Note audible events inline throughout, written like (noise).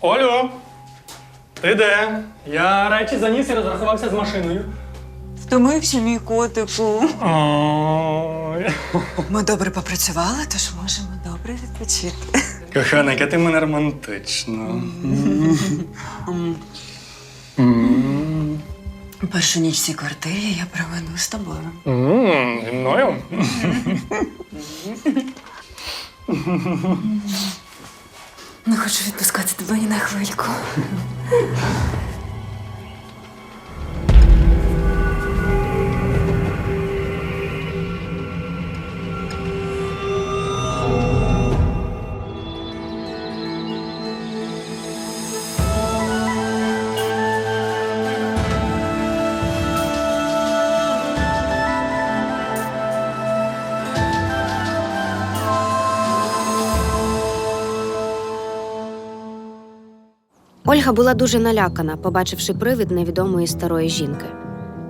Олю! Ти де? Я речі заніс і розрахувався з машиною. Втомився мій котику. Ой. Ми добре попрацювали, тож можемо добре відпочити. Кохана, яка ти мене романтична. Першу ніч в цій квартирі я проведу з тобою. М, Зі мною? Не хочу відпускати тебе ні на хвильку. Ольга була дуже налякана, побачивши привид невідомої старої жінки.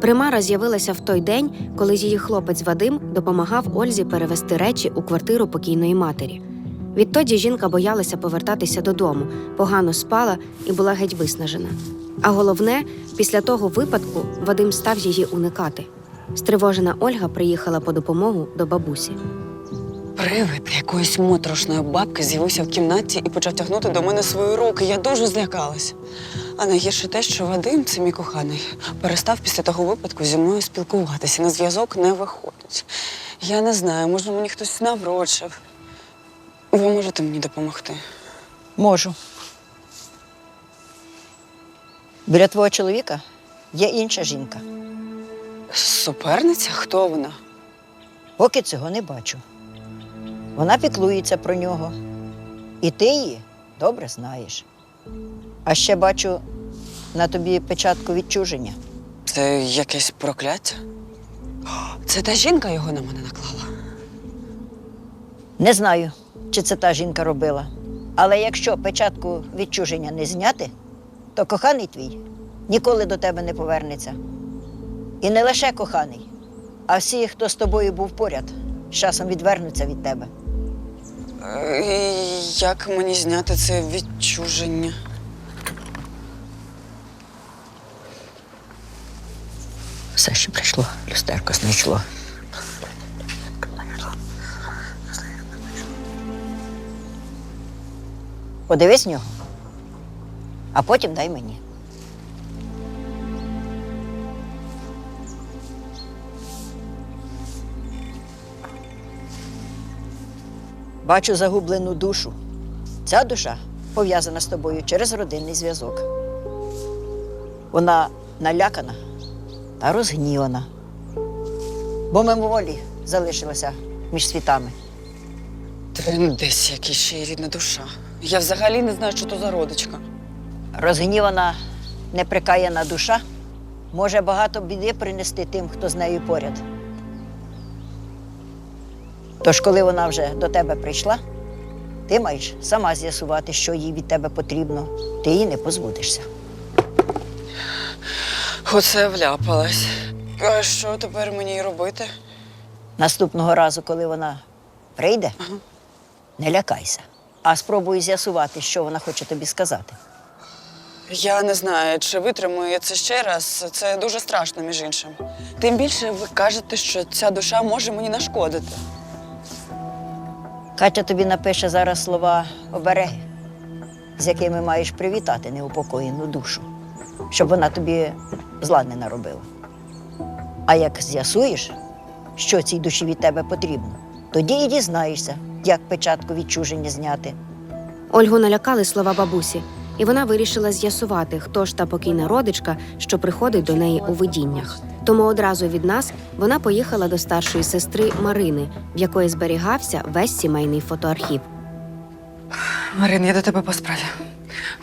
Примара з'явилася в той день, коли її хлопець Вадим допомагав Ользі перевести речі у квартиру покійної матері. Відтоді жінка боялася повертатися додому, погано спала і була геть виснажена. А головне, після того випадку Вадим став її уникати. Стривожена Ольга приїхала по допомогу до бабусі. Привид якоїсь моторошної бабки з'явився в кімнаті і почав тягнути до мене свої руки. Я дуже злякалась. А найгірше те, що Вадим, це мій коханий, перестав після того випадку зі мною спілкуватися. На зв'язок не виходить. Я не знаю, може, мені хтось наврочив. Ви можете мені допомогти? Можу. Біля твого чоловіка є інша жінка. Суперниця? Хто вона? Поки цього не бачу. Вона піклується про нього. І ти її добре знаєш. А ще бачу на тобі печатку відчуження. Це якесь прокляття? Це та жінка його на мене наклала. Не знаю, чи це та жінка робила. Але якщо печатку відчуження не зняти, то коханий твій ніколи до тебе не повернеться. І не лише коханий, а всі, хто з тобою був поряд, з часом відвернуться від тебе. Як мені зняти це відчуження? Все, що прийшло, люстерко знайшло. Подивись нього, а потім дай мені. Бачу загублену душу. Ця душа пов'язана з тобою через родинний зв'язок. Вона налякана та розгнівана. Бо мимоволі залишилася між світами. Десь якась ще й рідна душа. Я взагалі не знаю, що то за родичка. Розгнівана, неприкаяна душа може багато біди принести тим, хто з нею поряд. Тож, коли вона вже до тебе прийшла, ти маєш сама з'ясувати, що їй від тебе потрібно. Ти її не позбудешся. Оце вляпалась. А що тепер мені робити? Наступного разу, коли вона прийде, Ага. не лякайся, а спробуй з'ясувати, що вона хоче тобі сказати. Я не знаю, чи витримую я це ще раз. Це дуже страшно, між іншим. Тим більше ви кажете, що ця душа може мені нашкодити. Катя тобі напише зараз слова обереги, з якими маєш привітати неупокоєну душу, щоб вона тобі зла не наробила. А як з'ясуєш, що цій душі від тебе потрібно, тоді і дізнаєшся, як печатку відчуження зняти. Ольгу налякали слова бабусі, і вона вирішила з'ясувати, хто ж та покійна родичка, що приходить до неї у видіннях. Тому одразу від нас вона поїхала до старшої сестри Марини, в якої зберігався весь сімейний фотоархів. Марин, я до тебе по справі.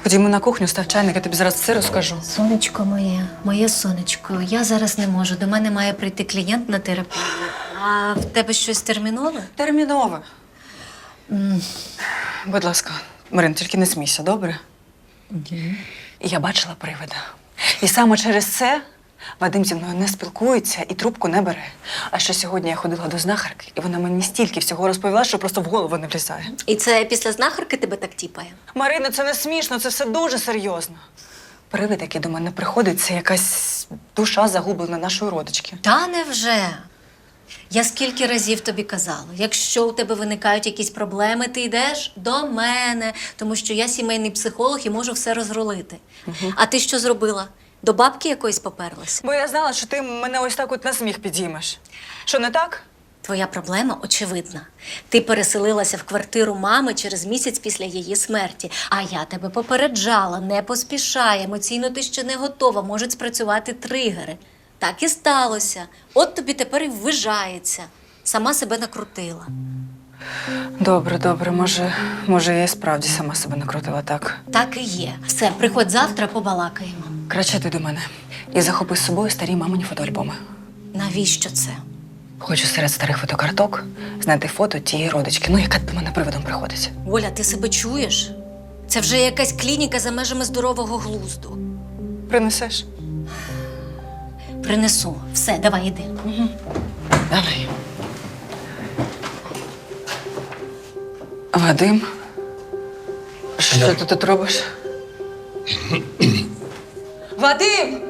Ходімо на кухню, став чайник, я тобі зараз все розкажу. Сонечко моє, моє сонечко, я зараз не можу. До мене має прийти клієнт на терапію. А в тебе щось термінове? Термінове. М, Будь ласка, Марин, тільки не смійся, добре? І Я бачила привида. І саме через це Вадим зі мною не спілкується і трубку не бере. А ще сьогодні я ходила до знахарки, і вона мені стільки всього розповіла, що просто в голову не влізає. І це після знахарки тебе так тіпає? Марина, це не смішно, це все дуже серйозно. Привид, який до мене приходить, це якась душа загублена нашої родички. Та невже? Я скільки разів тобі казала, якщо у тебе виникають якісь проблеми, ти йдеш до мене, тому що я сімейний психолог і можу все розрулити. А ти що зробила? До бабки якоїсь поперлася? Бо я знала, що ти мене ось так от на сміх підіймеш. Що не так? Твоя проблема очевидна. Ти переселилася в квартиру мами через місяць після її смерті. А я тебе попереджала, не поспішай, емоційно ти ще не готова, можуть спрацювати тригери. Так і сталося. От тобі тепер і ввижається. Сама себе накрутила. Добре, добре, може, може, я і справді сама себе накрутила так. Так і є. Все, приходь завтра, побалакаємо. Краще ти до мене. І захопи з собою старі мамині фотоальбоми. Навіщо це? Хочу серед старих фотокарток знайти фото тієї родички, ну яка до мене приводом приходить. Оля, ти себе чуєш? Це вже якась клініка за межами здорового глузду. Принесеш? Принесу. Все, давай іди. Давай. Вадим, що ти тут робиш? Вадим!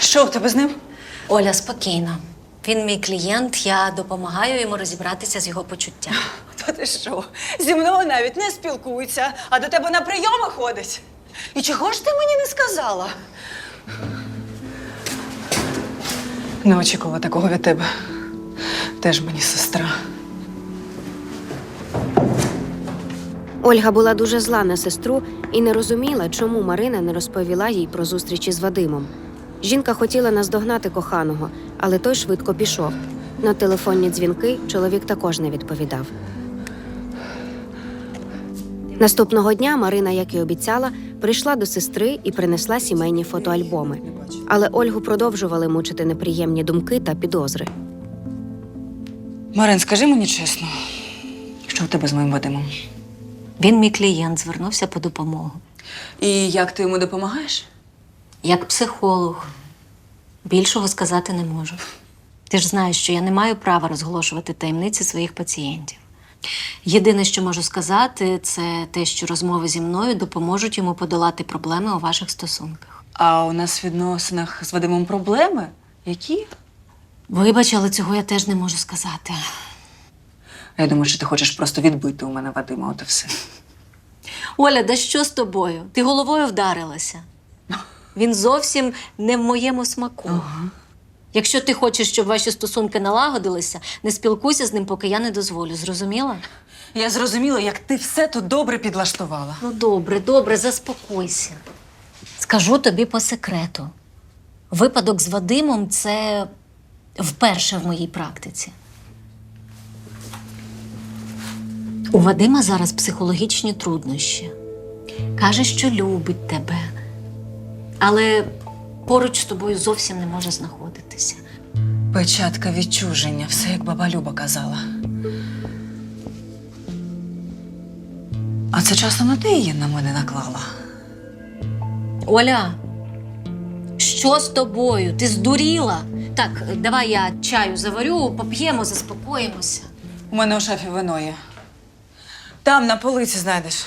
Що в тебе з ним? Оля, спокійно. Він мій клієнт, я допомагаю йому розібратися з його почуттям. Та ти що? Зі мною навіть не спілкується, а до тебе на прийоми ходить. І чого ж ти мені не сказала? Не очікувала такого від тебе. Теж мені сестра. Ольга була дуже зла на сестру і не розуміла, чому Марина не розповіла їй про зустрічі з Вадимом. Жінка хотіла наздогнати коханого, але той швидко пішов. На телефонні дзвінки чоловік також не відповідав. Наступного дня Марина, як і обіцяла, прийшла до сестри і принесла сімейні фотоальбоми. Але Ольгу продовжували мучити неприємні думки та підозри. Марин, скажи мені чесно, що в тебе з моїм Вадимом? Він мій клієнт, звернувся по допомогу. І як ти йому допомагаєш? Як психолог. Більшого сказати не можу. Ти ж знаєш, що я не маю права розголошувати таємниці своїх пацієнтів. Єдине, що можу сказати, це те, що розмови зі мною допоможуть йому подолати проблеми у ваших стосунках. А у нас в відносинах з Вадимом проблеми? Які? Вибач, але цього я теж не можу сказати. Я думаю, що ти хочеш просто відбити у мене Вадима, от і все. Оля, да що з тобою? Ти головою вдарилася. (laughs) Він зовсім не в моєму смаку. Якщо ти хочеш, щоб ваші стосунки налагодилися, не спілкуйся з ним, поки я не дозволю. Зрозуміла? Я зрозуміла, як ти все тут добре підлаштувала. Ну, добре, добре, заспокойся. Скажу тобі по секрету. Випадок з Вадимом це вперше в моїй практиці. У Вадима зараз психологічні труднощі. Каже, що любить тебе, але поруч з тобою зовсім не може знаходитися. Печатка відчуження, все як баба Люба казала. А це часом не ти її на мене наклала. Оля, що з тобою? Ти здуріла? Так, давай я чаю заварю, поп'ємо, заспокоїмося. У мене у шафі вино є. Там на полиці знайдеш.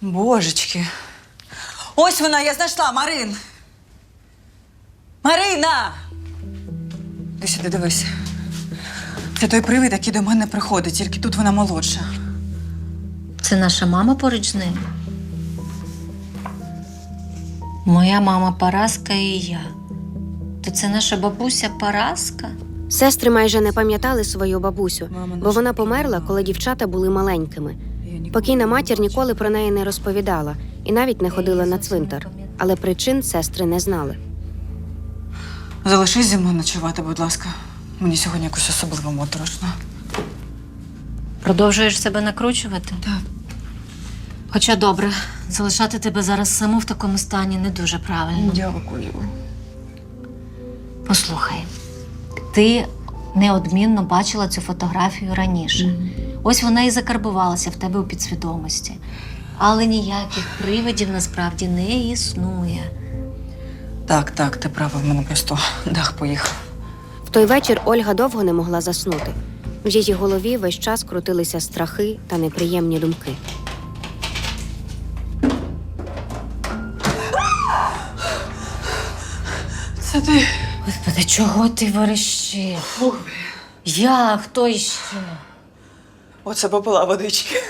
Божечки. Ось вона, я знайшла, Марин. Марина! Ти сюди дивись. Це той привид, який до мене приходить, тільки тут вона молодша. Це наша мама поруч з ним. Моя мама Параска і я. То це наша бабуся Параска? Сестри майже не пам'ятали свою бабусю, бо вона померла, коли дівчата були маленькими. Покійна матір ніколи про неї не розповідала і навіть не ходила на цвинтар. Але причин сестри не знали. Залишись зі мною ночувати, будь ласка. Мені сьогодні якось особливо моторошно. Продовжуєш себе накручувати? Так. Хоча добре, залишати тебе зараз саму в такому стані не дуже правильно. Дякую. Послухай, ти неодмінно бачила цю фотографію раніше. Ось вона і закарбувалася в тебе у підсвідомості. Але ніяких привидів насправді не існує. Так, так, ти права, в мене просто дах поїхав. В той вечір Ольга довго не могла заснути. В її голові весь час крутилися страхи та неприємні думки. Це ти. Господи, чого ти верещиш? Я хто іще? Оце попила водички.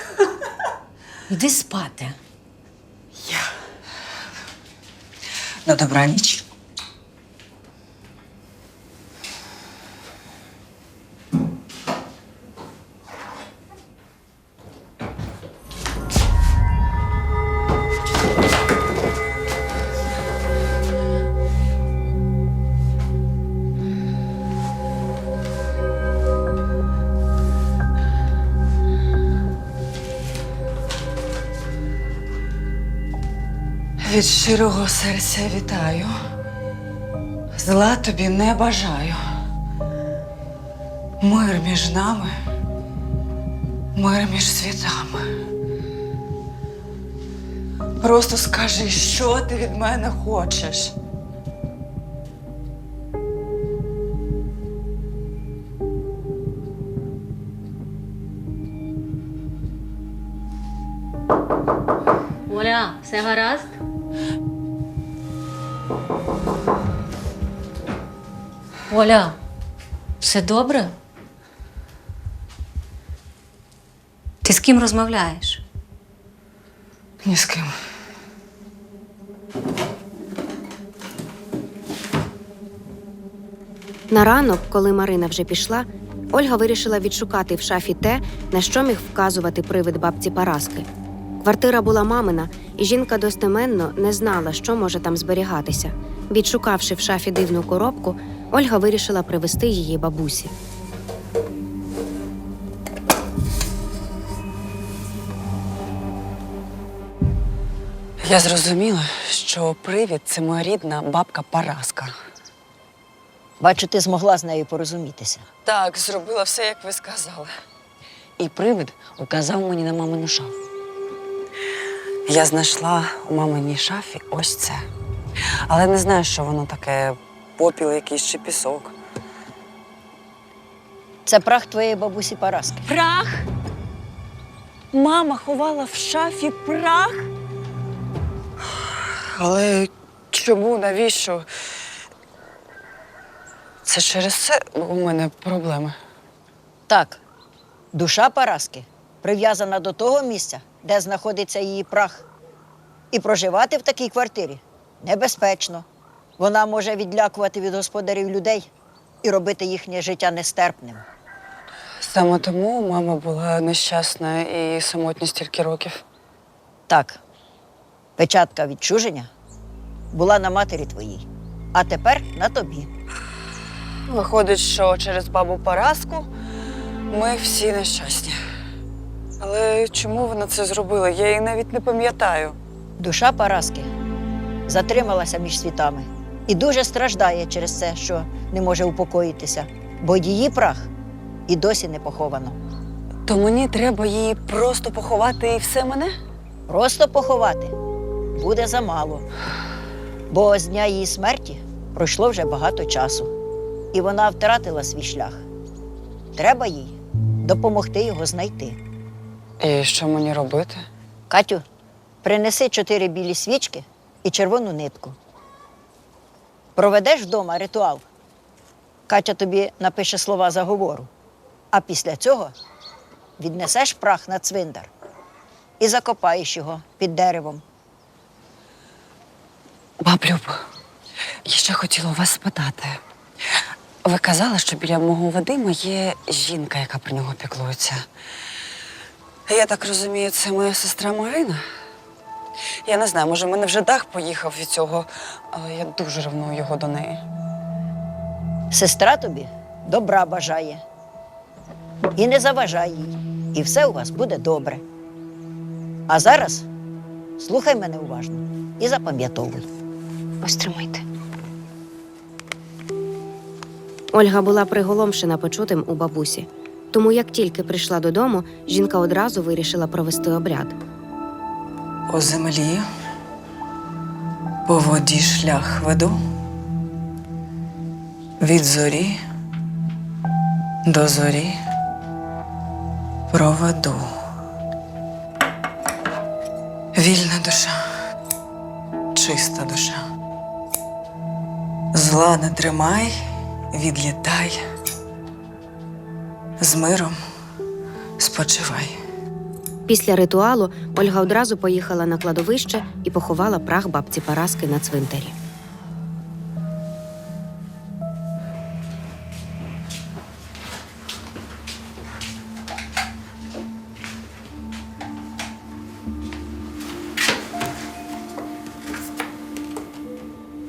Іди спати. Я. На добраніч. Від щирого серця вітаю. Зла тобі не бажаю. Мир між нами, мир між світами. Просто скажи, що ти від мене хочеш. Оля, все гаразд? Оля, все добре? Ти з ким розмовляєш? Ні з ким. На ранок, коли Марина вже пішла, Ольга вирішила відшукати в шафі те, на що міг вказувати привид бабці Параски. Квартира була мамина, і жінка достеменно не знала, що може там зберігатися. Відшукавши в шафі дивну коробку, Ольга вирішила привезти її бабусі. Я зрозуміла, що привід це моя рідна бабка Параска. Бачу, ти змогла з нею порозумітися. Так, зробила все, як ви сказали. І привид указав мені на мамину шафу. Я знайшла у маминій шафі ось це. Але не знаю, що воно таке, попіл якийсь чи пісок. Це прах твоєї бабусі Параски. Прах? Мама ховала в шафі прах? Але чому, навіщо? Це через це у мене проблеми. Так, душа Параски прив'язана до того місця, де знаходиться її прах. І проживати в такій квартирі небезпечно. Вона може відлякувати від господарів людей і робити їхнє життя нестерпним. Саме тому мама була нещасна і самотня стільки років. Так, печатка відчуження була на матері твоїй, а тепер на тобі. Виходить, що через бабу Параску ми всі нещасні. Але чому вона це зробила? Я її навіть не пам'ятаю. Душа Параски затрималася між світами і дуже страждає через це, що не може упокоїтися, бо її прах і досі не поховано. То мені треба її просто поховати і все мене? Просто поховати буде замало, бо з дня її смерті пройшло вже багато часу, і вона втратила свій шлях. Треба їй допомогти його знайти. І що мені робити? Катю, принеси чотири білі свічки і червону нитку. Проведеш вдома ритуал. Катя тобі напише слова заговору, а після цього віднесеш прах на цвинтар і закопаєш його під деревом. Баблюб, я ще хотіла вас спитати. Ви казали, що біля мого Вадима є жінка, яка про нього піклується. Я так розумію, це моя сестра Марина. Я не знаю, може, в мене вже дах поїхав від цього, але я дуже ревную його до неї. Сестра тобі добра бажає. І не заважай їй. І все у вас буде добре. А зараз слухай мене уважно і запам'ятовуй. Ось тримайте. Ольга була приголомшена почутим у бабусі. Тому, як тільки прийшла додому, жінка одразу вирішила провести обряд. По землі, по воді шлях веду. Від зорі до зорі проведу. Вільна душа, чиста душа. Зла не тримай, відлітай. З миром спочивай. Після ритуалу Ольга одразу поїхала на кладовище і поховала прах бабці Параски на цвинтарі.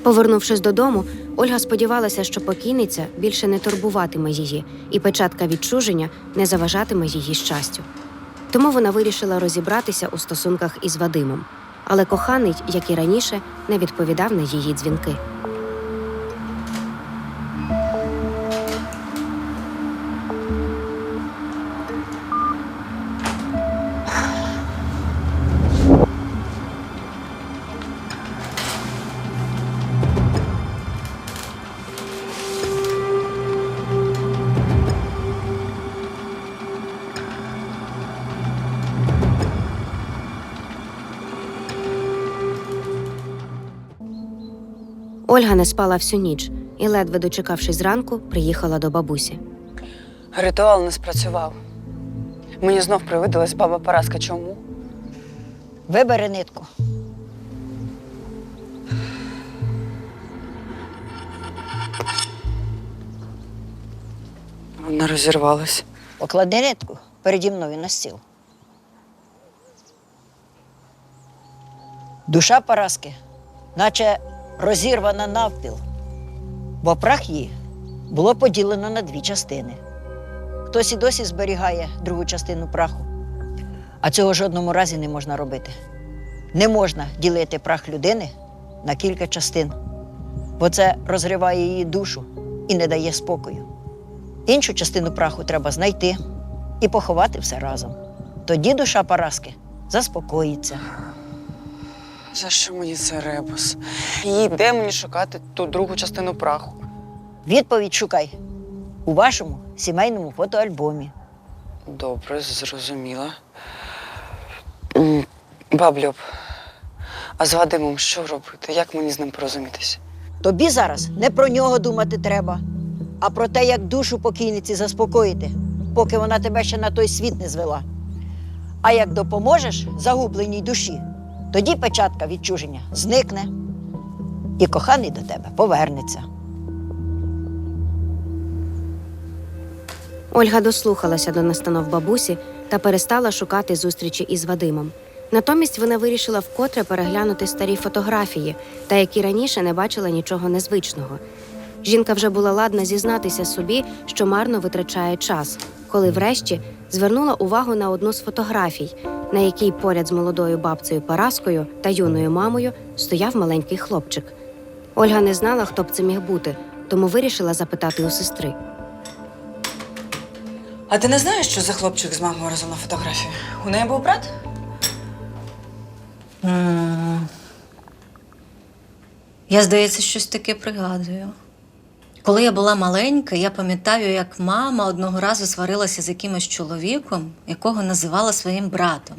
Повернувшись додому, Ольга сподівалася, що покійниця більше не турбуватиме її, і печатка відчуження не заважатиме її щастю. Тому вона вирішила розібратися у стосунках із Вадимом. Але коханий, як і раніше, не відповідав на її дзвінки. Ольга не спала всю ніч і, ледве дочекавшись зранку, приїхала до бабусі. Ритуал не спрацював. Мені знов привидилась баба Параска. Чому? Вибери нитку. Вона розірвалась. Поклади нитку переді мною на стіл. Душа Параски, наче розірвана навпіл, бо прах її було поділено на дві частини. Хтось і досі зберігає другу частину праху, а цього жодному разі не можна робити. Не можна ділити прах людини на кілька частин, бо це розриває її душу і не дає спокою. Іншу частину праху треба знайти і поховати все разом. Тоді душа Параски заспокоїться. За що мені цей ребус? І де мені шукати ту другу частину праху? Відповідь шукай у вашому сімейному фотоальбомі. Добре, зрозуміла. М, Баблюб, а з Вадимом що робити? Як мені з ним порозумітися? Тобі зараз не про нього думати треба, а про те, як душу покійниці заспокоїти, поки вона тебе ще на той світ не звела. А як допоможеш загубленій душі, тоді печатка відчуження зникне, і коханий до тебе повернеться. Ольга дослухалася до настанов бабусі та перестала шукати зустрічі із Вадимом. Натомість вона вирішила вкотре переглянути старі фотографії, та як і раніше не бачила нічого незвичного. Жінка вже була ладна зізнатися собі, що марно витрачає час, коли врешті звернула увагу на одну з фотографій, на якій поряд з молодою бабцею Параскою та юною мамою стояв маленький хлопчик. Ольга не знала, хто б це міг бути, тому вирішила запитати у сестри. А ти не знаєш, що за хлопчик з мамою разом на фотографії? У неї був брат? Я, здається, щось таке пригадую. Коли я була маленька, я пам'ятаю, як мама одного разу сварилася з якимось чоловіком, якого називала своїм братом.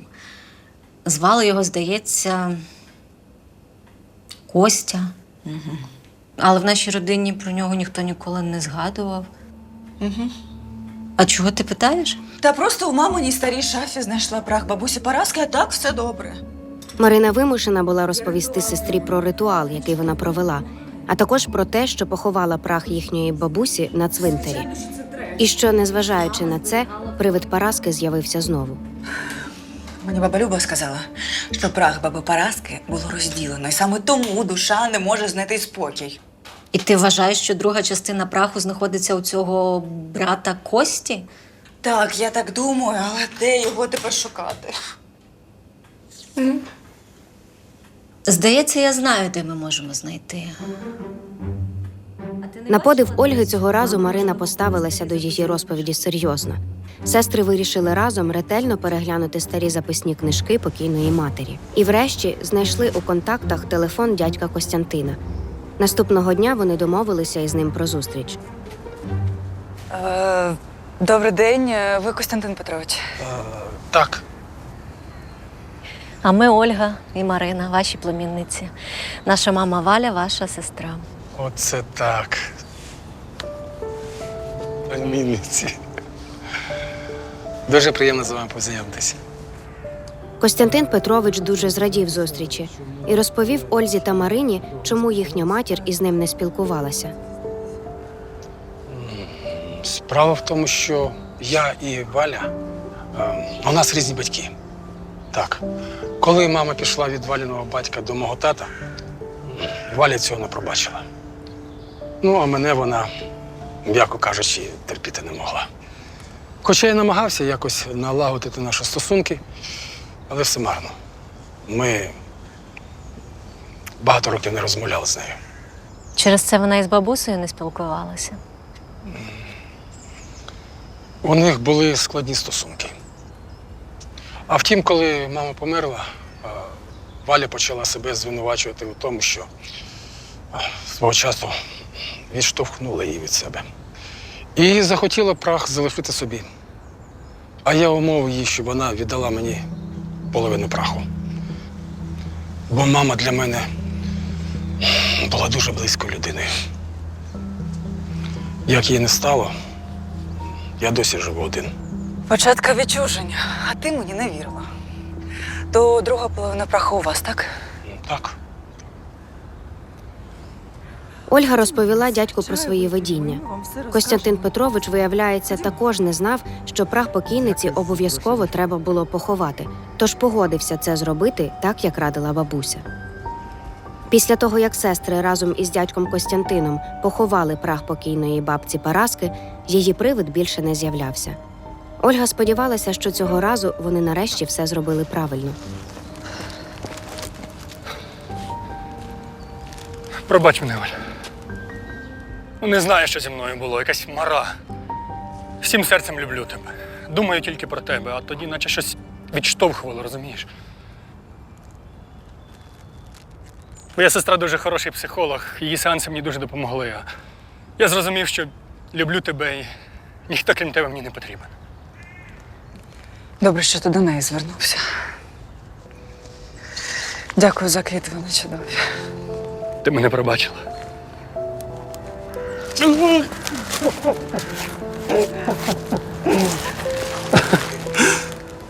Звали його, здається, Костя. Але в нашій родині про нього ніхто ніколи не згадував. Угу. А чого ти питаєш? Та просто у маминій старій шафі знайшла прах бабусі Параски, а так все добре. Марина вимушена була розповісти сестрі про ритуал, який вона провела, а також про те, що поховала прах їхньої бабусі на цвинтарі. І що, незважаючи на це, привид Параски з'явився знову. Мені баба Люба сказала, що прах баби Параски було розділено, і саме тому душа не може знайти спокій. І ти вважаєш, що друга частина праху знаходиться у цього брата Кості? Так, я так думаю, але де його тепер шукати? Здається, я знаю, де ми можемо знайти. На подив Ольги цього разу Марина поставилася до її розповіді серйозно. Сестри вирішили разом ретельно переглянути старі записні книжки покійної матері. І врешті знайшли у контактах телефон дядька Костянтина. Наступного дня вони домовилися із ним про зустріч. Е, добрий день, е, ви Костянтин Петрович. Так. А ми Ольга і Марина, ваші племінниці. Наша мама Валя, ваша сестра. Оце так. Племінниці. Дуже приємно з вами познайомитися. Костянтин Петрович дуже зрадів зустрічі і розповів Ользі та Марині, чому їхня матір із ним не спілкувалася. Справа в тому, що я і Валя, е, у нас різні батьки. Так. Коли мама пішла від Валіного батька до мого тата, Валя цього не пробачила. Ну, а мене вона, м'яко кажучи, терпіти не могла. Хоча я намагався якось налагодити наші стосунки, але все марно. Ми багато років не розмовляли з нею. Через це вона із бабусею не спілкувалася. У них були складні стосунки. А втім, коли мама померла, Валя почала себе звинувачувати у тому, що свого часу відштовхнула її від себе. І захотіла прах залишити собі. А я умовив їй, щоб вона віддала мені половину праху. Бо мама для мене була дуже близькою людиною. Як її не стало, я досі живу один. Початка відчуження, а ти мені не вірила. То друга половина праху у вас, так? Так. Ольга розповіла дядьку про свої видіння. Костянтин Петрович, виявляється, також не знав, що прах покійниці обов'язково треба було поховати, тож погодився це зробити так, як радила бабуся. Після того, як сестри разом із дядьком Костянтином поховали прах покійної бабці Параски, її привид більше не з'являвся. Ольга сподівалася, що цього разу вони нарешті все зробили правильно. Пробач мене, Оля. Ну, Не знаю, що зі мною було, якась мара. Всім серцем люблю тебе. Думаю тільки про тебе, а тоді наче щось відштовхувало, розумієш? Моя сестра дуже хороший психолог, її сеанси мені дуже допомогли. Я зрозумів, що люблю тебе і ніхто крім тебе мені не потрібен. Добре, що ти до неї звернувся. Дякую за квіти, вони чудові. Ти мене пробачила.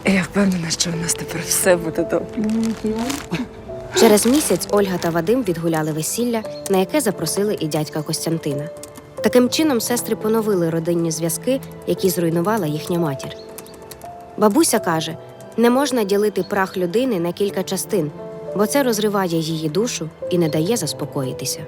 Я впевнена, що у нас тепер все буде добре. Через місяць Ольга та Вадим відгуляли весілля, на яке запросили і дядька Костянтина. Таким чином, сестри поновили родинні зв'язки, які зруйнувала їхня матір. Бабуся каже: не можна ділити прах людини на кілька частин, бо це розриває її душу і не дає заспокоїтися.